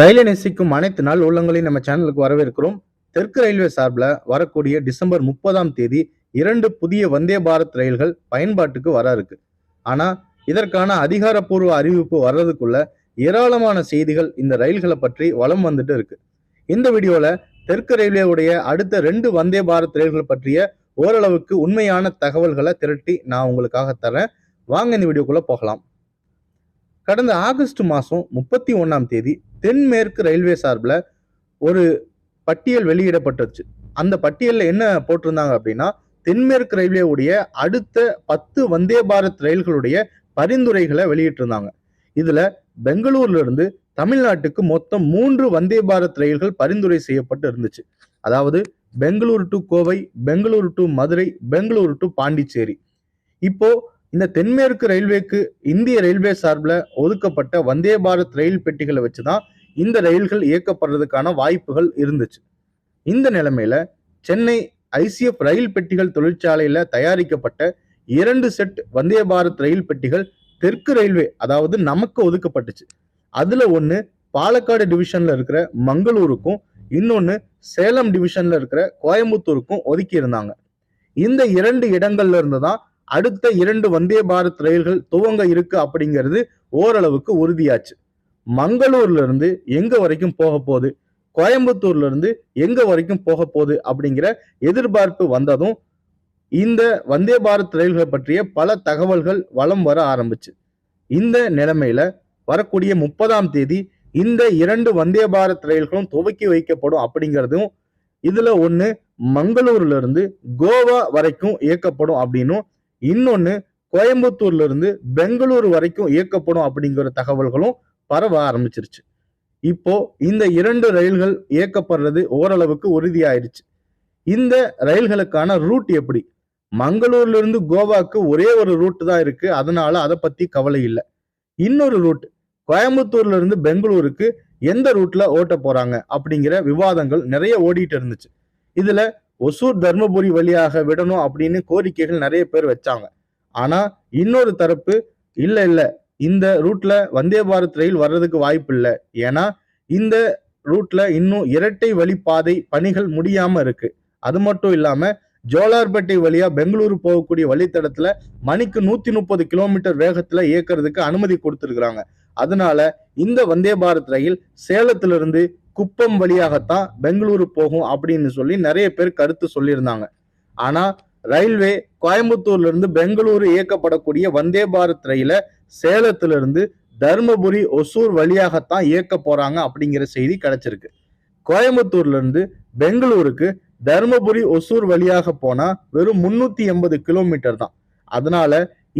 ரயிலை நேசிக்கும் அனைத்து நாள் உள்ளங்களையும் நம்ம சேனலுக்கு வரவேற்கிறோம். தெற்கு ரயில்வே சார்பில் வரக்கூடிய டிசம்பர் முப்பதாம் தேதி இரண்டு புதிய வந்தே பாரத் ரயில்கள் பயன்பாட்டுக்கு வர இருக்கு. ஆனா இதற்கான அதிகாரப்பூர்வ அறிவிப்பு வர்றதுக்குள்ள ஏராளமான செய்திகள் இந்த ரயில்களை பற்றி வளம் வந்துட்டு இருக்கு. இந்த வீடியோல தெற்கு ரயில்வேவுடைய அடுத்த ரெண்டு வந்தே பாரத் ரயில்கள் பற்றிய ஓரளவுக்கு உண்மையான தகவல்களை திரட்டி நான் உங்களுக்காக தரேன் வாங்க இந்த வீடியோக்குள்ள போகலாம். கடந்த ஆகஸ்ட் மாதம் முப்பத்தி ஒன்றாம் தேதி தென்மேற்கு ரயில்வே சார்பில் ஒரு பட்டியல் வெளியிடப்பட்டுச்சு. அந்த பட்டியலில் என்ன போட்டிருந்தாங்க அப்படின்னா தென்மேற்கு ரயில்வேவுடைய அடுத்த பத்து வந்தே பாரத் ரயில்களுடைய பரிந்துரைகளை வெளியிட்டிருந்தாங்க. இதில் பெங்களூர்லேருந்து தமிழ்நாட்டுக்கு மொத்தம் மூன்று வந்தே பாரத் ரயில்கள் பரிந்துரை செய்யப்பட்டு இருந்துச்சு. அதாவது Bangalore to Kovai Bangalore to Madurai Bangalore to Pondicherry. இப்போ இந்த தென்மேற்கு ரயில்வேக்கு இந்திய ரயில்வே சார்பில் ஒதுக்கப்பட்ட வந்தே பாரத் ரயில் பெட்டிகளை வச்சு தான் இந்த ரயில்கள் இயக்கப்படுறதுக்கான வாய்ப்புகள் இருந்துச்சு. இந்த நிலைமையில சென்னை ஐசிஎஃப் ரயில் பெட்டிகள் தொழிற்சாலையில தயாரிக்கப்பட்ட இரண்டு செட் வந்தே பாரத் ரயில் பெட்டிகள் தெற்கு ரயில்வே அதாவது நமக்கு ஒதுக்கப்பட்டுச்சு. அதுல ஒன்று பாலக்காடு டிவிஷன்ல இருக்கிற மங்களூருக்கும் இன்னொன்று சேலம் டிவிஷன்ல இருக்கிற கோயம்புத்தூருக்கும் ஒதுக்கி இருந்தாங்க இந்த இரண்டு இடங்கள்ல இருந்து தான் அடுத்த இரண்டு வந்தே பாரத் ரயில்கள் துவங்க இருக்கு அப்படிங்கிறது ஓரளவுக்கு உறுதியாச்சு. மங்களூர்ல இருந்து எங்க வரைக்கும் போக போகுது? கோயம்புத்தூர்ல இருந்து எங்க வரைக்கும் போக போகுது அப்படிங்கிற எதிர்பார்ப்பு வந்ததும் இந்த வந்தே பாரத் ரயில்களை பற்றிய பல தகவல்கள் வலம் வர ஆரம்பிச்சு. இந்த நிலைமையில வரக்கூடிய முப்பதாம் தேதி இந்த இரண்டு வந்தே பாரத் ரயில்களும் துவக்கி வைக்கப்படும் அப்படிங்கிறதும் இதுல ஒன்று மங்களூர்ல இருந்து கோவா வரைக்கும் இயக்கப்படும் அப்படின்னும் இன்னொன்று கோயம்புத்தூர்ல இருந்து வரைக்கும் இயக்கப்படும் அப்படிங்கிற தகவல்களும் பரவ ஆரம்பிச்சிருச்சு. இப்போ இந்த இரண்டு ரயில்கள் இயக்கப்படுறது ஓரளவுக்கு உறுதியாயிருச்சு. இந்த ரயில்களுக்கான ரூட் எப்படி? மங்களூர்ல இருந்து கோவாக்கு ஒரே ஒரு ரூட் தான் இருக்கு அதனால அதை பத்தி கவலை இல்லை. இன்னொரு ரூட் கோயம்புத்தூர்ல இருந்து பெங்களூருக்கு எந்த ரூட்ல ஓட்ட போறாங்க அப்படிங்கிற விவாதங்கள் நிறைய ஓடிட்டு இருந்துச்சு. இதுல ஒசூர் தர்மபுரி வழியாக விடணும் அப்படின்னு கோரிக்கைகள் நிறைய பேர் வச்சாங்க. ஆனா இன்னொரு தரப்பு இல்ல இல்ல இந்த ரூட்ல வந்தே பாரத் ரயில் வர்றதுக்கு வாய்ப்பு இல்லை. ஏன்னா இந்த ரூட்ல இன்னும் இரட்டை வழிப்பாதை பணிகள் முடியாம இருக்கு. அது மட்டும் இல்லாம ஜோலார்பேட்டை வழியா பெங்களூரு போகக்கூடிய வழித்தடத்துல மணிக்கு நூத்தி முப்பது கிலோமீட்டர் வேகத்துல இயக்கிறதுக்கு அனுமதி கொடுத்துருக்குறாங்க. அதனால இந்த வந்தே பாரத் ரயில் சேலத்திலிருந்து குப்பம் வழியாகத்தான் பெங்களூரு போகும் அப்படின்னு சொல்லி நிறைய பேர் கருத்து சொல்லியிருந்தாங்க. ஆனா ரயில்வே கோயம்புத்தூர்ல இருந்து பெங்களூரு இயக்கப்படக்கூடிய வந்தே பாரத் ரயில சேலத்திலிருந்து தர்மபுரி ஒசூர் வழியாகத்தான் இயக்க போறாங்க அப்படிங்கிற செய்தி கிடைச்சிருக்கு. கோயம்புத்தூர்ல இருந்து பெங்களூருக்கு தர்மபுரி ஒசூர் வழியாக போனா வெறும் முன்னூத்தி எண்பது கிலோமீட்டர் தான். அதனால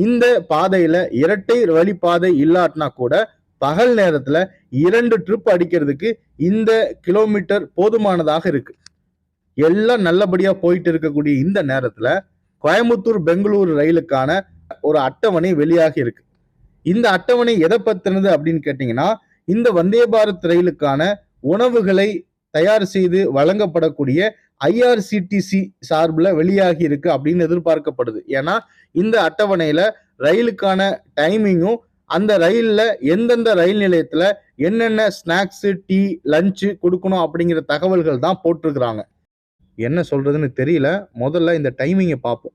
இந்த பாதையில இரட்டை வழிபாதை இல்லாட்டினா கூட பகல் நேரத்துல இரண்டு ட்ரிப் அடிக்கிறதுக்கு இந்த கிலோமீட்டர் போதுமானதாக இருக்கு. எல்லாம் நல்லபடியா போயிட்டு இருக்கக்கூடிய இந்த நேரத்துல கோயம்புத்தூர் பெங்களூர் ரயிலுக்கான ஒரு அட்டவணை வெளியாகி இருக்கு. இந்த அட்டவணை எதை பத்தினது அப்படின்னு கேட்டீங்கன்னா இந்த வந்தே பாரத் ரயிலுக்கான உணவுகளை தயார் செய்து வழங்கப்படக்கூடிய ஐஆர்சிடிசி சார்பில் வெளியாகி இருக்கு அப்படின்னு எதிர்பார்க்கப்படுது. ஏன்னா இந்த அட்டவணையில ரயிலுக்கான டைமிங்கும் அந்த ரயிலில் எந்தெந்த ரயில் நிலையத்தில் என்னென்ன ஸ்நாக்ஸு டீ லஞ்சு கொடுக்கணும் அப்படிங்கிற தகவல்கள் தான் போட்டிருக்கிறாங்க. என்ன சொல்கிறதுன்னு தெரியல. முதல்ல இந்த டைமிங்கை பார்ப்போம்.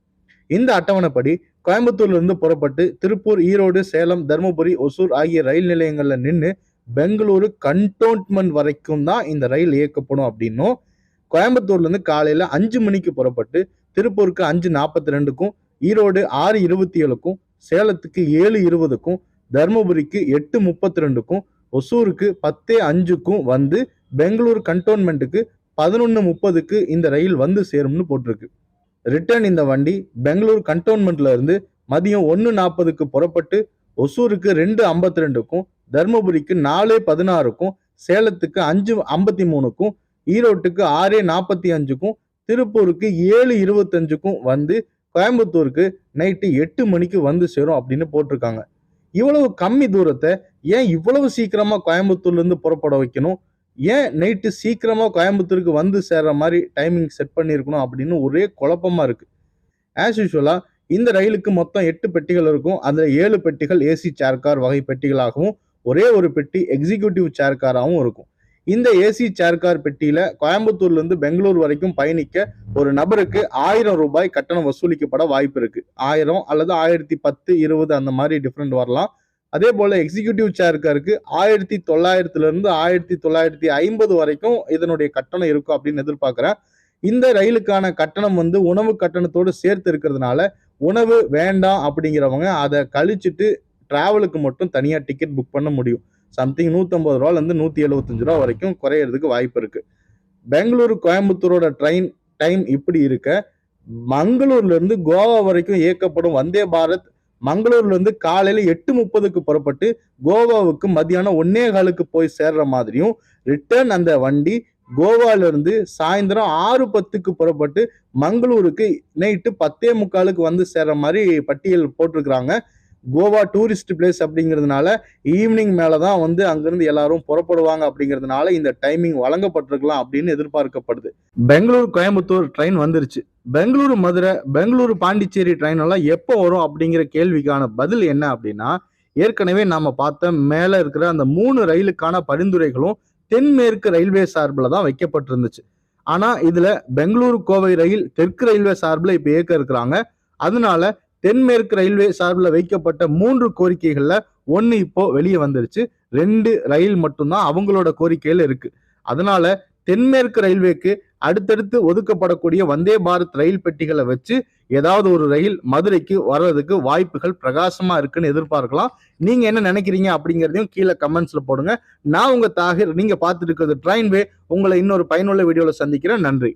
இந்த அட்டவணைப்படி கோயம்புத்தூர்லேருந்து புறப்பட்டு திருப்பூர் ஈரோடு சேலம் தருமபுரி ஒசூர் ஆகிய ரயில் நிலையங்களில் நின்று பெங்களூரு கண்டோன்மெண்ட் வரைக்கும் தான் இந்த ரயில் இயக்கப்படும் அப்படின்னும் கோயம்புத்தூர்லேருந்து காலையில் அஞ்சு மணிக்கு புறப்பட்டு திருப்பூருக்கு அஞ்சு நாற்பத்தி ரெண்டுக்கும் ஈரோடு ஆறு இருபத்தி ஏழுக்கும் சேலத்துக்கு ஏழு இருபதுக்கும் தருமபுரிக்கு எட்டு முப்பத்தி ரெண்டுக்கும் ஒசூருக்கு பத்தே அஞ்சுக்கும் வந்து பெங்களூர் கண்டோன்மெண்ட்டுக்கு பதினொன்று முப்பதுக்கு இந்த ரயில் வந்து சேரும்னு போட்டிருக்கு. ரிட்டர்ன் இந்த வண்டி பெங்களூர் கண்டோன்மெண்ட்ல இருந்து மதியம் ஒன்று நாற்பதுக்கு புறப்பட்டு ஒசூருக்கு ரெண்டு ஐம்பத்தி ரெண்டுக்கும் தருமபுரிக்கு நாலு பதினாறுக்கும் சேலத்துக்கு அஞ்சு ஐம்பத்தி மூணுக்கும் ஈரோட்டுக்கு ஆறு நாற்பத்தி அஞ்சுக்கும் திருப்பூருக்கு ஏழு இருபத்தஞ்சுக்கும் வந்து கோயம்புத்தூருக்கு நைட்டு எட்டு மணிக்கு வந்து சேரும் அப்படின்னு போட்டிருக்காங்க. இவ்வளவு கம்மி தூரத்தை ஏன் இவ்வளவு சீக்கிரமா கோயம்புத்தூர்லேருந்து புறப்பட வைக்கணும்? ஏன் நைட்டு சீக்கிரமா கோயம்புத்தூருக்கு வந்து சேர்ற மாதிரி டைமிங் செட் பண்ணியிருக்கணும் அப்படின்னு ஒரே குழப்பமா இருக்கு. ஆஸ் யூஸ்வலா இந்த ரயிலுக்கு மொத்தம் எட்டு பெட்டிகள் இருக்கும். அதில் ஏழு பெட்டிகள் ஏசி சேர் கார் வகை பெட்டிகளாகவும் ஒரே ஒரு பெட்டி எக்ஸிக்யூட்டிவ் சேர் காராகவும் இருக்கும். இந்த ஏசி சேர்கார் பெட்டியில கோயம்புத்தூர்ல இருந்து பெங்களூர் வரைக்கும் பயணிக்க ஒரு நபருக்கு ஆயிரம் ரூபாய் கட்டணம் வசூலிக்கப்பட வாய்ப்பு இருக்கு. ஆயிரம் அல்லது ஆயிரத்தி பத்து இருபது அந்த மாதிரி டிஃப்ரெண்ட் வரலாம். அதே போல எக்ஸிகியூட்டிவ் சேர்காருக்கு ஆயிரத்தி தொள்ளாயிரத்துல இருந்து ஆயிரத்தி தொள்ளாயிரத்தி ஐம்பது வரைக்கும் இதனுடைய கட்டணம் இருக்கும் அப்படின்னு எதிர்பார்க்கிறேன். இந்த ரயிலுக்கான கட்டணம் வந்து உணவு கட்டணத்தோடு சேர்த்து இருக்கிறதுனால உணவு வேண்டாம் அப்படிங்கிறவங்க அதை கழிச்சிட்டு டிராவலுக்கு மட்டும் தனியாக டிக்கெட் புக் பண்ண முடியும். சம்திங் நூற்றம்பது ரூபாலேருந்து நூற்றி எழுபத்தஞ்சு ரூபா வரைக்கும் குறையிறதுக்கு வாய்ப்பு இருக்குது பெங்களூரு கோயம்புத்தூரோட ட்ரெயின் டைம் இப்படி இருக்க. மங்களூர்லேருந்து கோவா வரைக்கும் இயக்கப்படும் வந்தே பாரத் மங்களூர்லேருந்து காலையில் எட்டு முப்பதுக்கு புறப்பட்டு கோவாவுக்கு மத்தியானம் ஒன்னே காலுக்கு போய் சேர்ற மாதிரியும் ரிட்டர்ன் அந்த வண்டி கோவாலேருந்து சாயந்தரம் ஆறு பத்துக்கு புறப்பட்டு மங்களூருக்கு நைட்டு பத்தே முக்காலுக்கு வந்து சேர்ற மாதிரி பட்டியல் போட்டிருக்கிறாங்க. கோவா டூரிஸ்ட் பிளேஸ் அப்படிங்கிறதுனால ஈவினிங் மேலே தான் வந்து அங்கேருந்து எல்லாரும் புறப்படுவாங்க அப்படிங்கிறதுனால இந்த டைமிங் வழங்கப்பட்டிருக்கலாம் அப்படின்னு எதிர்பார்க்கப்படுது. பெங்களூர் கோயம்புத்தூர் ட்ரெயின் வந்துருச்சு. பெங்களூரு மதுரை பெங்களூரு பாண்டிச்சேரி ட்ரெயின் எல்லாம் எப்போ வரும் அப்படிங்கிற கேள்விக்கான பதில் என்ன அப்படின்னா ஏற்கனவே நாம பார்த்த மேலே இருக்கிற அந்த மூணு ரயிலுக்கான பரிந்துரைகளும் தென்மேற்கு ரயில்வே சார்பில் தான் வைக்கப்பட்டிருந்துச்சு. ஆனால் இதில் பெங்களூரு கோவை ரயில் தெற்கு ரயில்வே சார்பில் இப்போ இயக்க இருக்கிறாங்க. அதனால தென்மேற்கு ரயில்வே சார்பில் வைக்கப்பட்ட மூன்று கோரிக்கைகள்ல ஒன்று இப்போ வெளியே வந்துருச்சு. ரெண்டு ரயில் மட்டும்தான் அவங்களோட கோரிக்கையில இருக்கு. அதனால தென்மேற்கு ரயில்வேக்கு அடுத்தடுத்து ஒதுக்கப்படக்கூடிய வந்தே பாரத் ரயில் பெட்டிகளை வச்சு ஏதாவது ஒரு ரயில் மதுரைக்கு வர்றதுக்கு வாய்ப்புகள் பிரகாசமா இருக்குன்னு எதிர்பார்க்கலாம். நீங்க என்ன நினைக்கிறீங்க அப்படிங்கிறதையும் கீழே கமெண்ட்ஸ்ல போடுங்க. நான் உங்க தாகிர் நீங்க பார்த்துட்டு இருக்கிறது ட்ரெயின்வே உங்களை இன்னொரு பயனுள்ள வீடியோல சந்திக்கிறேன். நன்றி.